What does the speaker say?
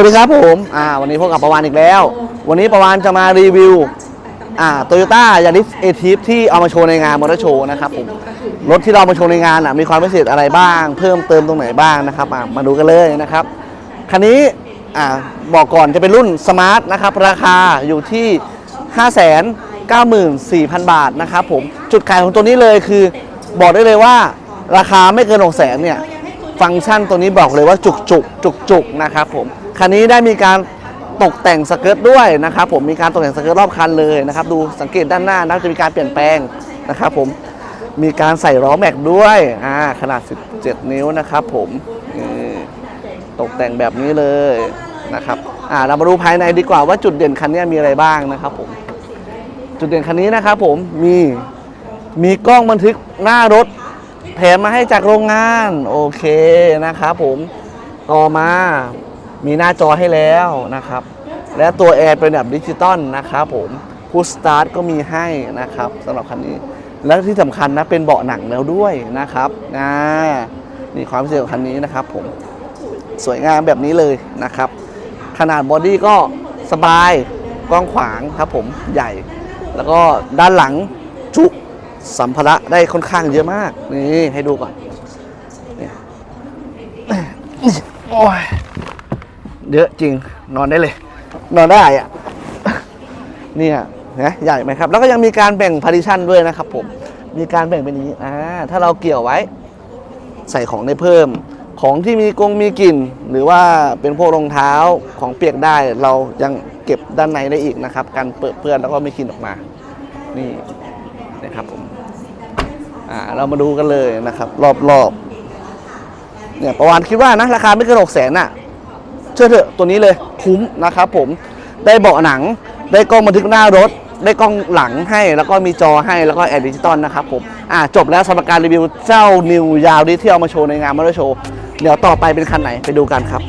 วัสดีครับผมอ่าวันนี้พบกับประวานอีกแล้ว วันนี้ประวานจะมารีวิวอ่าโตโยต้ายาริสเอทีฟที่เอามาโชว์ในงานมอเตอร์โชว์นะครับผมรถที่เรามาโชว์ในงานอะมีความพิเศษอะไรบ้าง เพิ่มเติมตรงไหนบ้างนะครับอะมาดูกันเลยนะครับ คันนี้อ่าบอกก่อนจะเป็นรุ่นสมาร์ทนะครับ ราคาอยู่ที่ 594,000 บาทนะครับผมจุดขายของตัวนี้เลยคือบอกได้เลยว่าราคาไม่เกิน6 0 0 0 0เนี่ยฟังก์ชันตัวนี้บอกเลยว่าจุกจุกจุกจุกนะครับผม คันนี้ได้มีการตกแต่งสเกิร์ตด้วยนะครับผมมีการตกแต่งสเกิร์ตรอบคันเลยนะครับดูสังเกตด้านหน้านะจะมีการเปลี่ยนแปลงนะครับผมมีการใส่ล้อแม็กด้วยอ่าขนาด 17 นิ้วนะครับผมตกแต่งแบบนี้เลยนะครับอ่าเรามาดูภายในดีกว่าว่าจุดเด่นคันนี้มีอะไรบ้างนะครับผมจุดเด่นคันนี้นะครับผมมีมีกล้องบันทึกหน้ารถแถมมาให้จากโรงงาน โอเคนะครับผมต่อมา มีหน้าจอให้แล้วนะครับ และตัวแอร์เป็นแบบดิจิตอลนะครับผมพุชสตาร์ทก็มีให้นะครับสำหรับคันนี้ และที่สำคัญนะเป็นเบาะหนังแล้วด้วยนะครับอ่านี่ความพิเศษของคันนี้นะครับผมสวยงามแบบนี้เลยนะครับ ขนาดบอดี้ก็สบายกว้างขวางครับผมใหญ่ แล้วก็ด้านหลังจุสัมภาระได้ค่อนข้างเยอะมาก นี่ให้ดูก่อนนี่โอ้ย เยอะจริงนอนได้เลย นอนได้อะเนี่ยนะใหญ่ไหมครับ แล้วก็ยังมีการแบ่งพาริชันด้วยนะครับผมมีการแบ่งเป็นอย่างนี้อ่าถ้าเราเกี่ยวไว้ใส่ของได้เพิ่ม ของที่มีกงมีกลิ่น หรือว่าเป็นพวกรองเท้าของเปียกได้ เรายังเก็บด้านในได้อีกนะครับการเปื้อนเปื้อนแล้วก็ไม่กลิ่นออกมา นี่นะครับผมอ่าเรามาดูกันเลยนะครับ รอบๆเนี่ยประวานคิดว่านะราคาไม่เกินหกแสนอะ เชื่อเถอะตัวนี้เลยคุ้มนะครับผมได้เบาะหนัง ได้กล้องบันทึกหน้ารถ ได้กล้องหลังให้แล้วก็มีจอให้แล้วก็แอร์ดิจิตอลนะครับผมอ่าจบแล้วสำหรับการรีวิวเจ้านิวยาวดิที่เอามาโชว์ในงานมอเตอร์โชว์เดี๋ยวต่อไปเป็นคันไหนไปดูกันครับ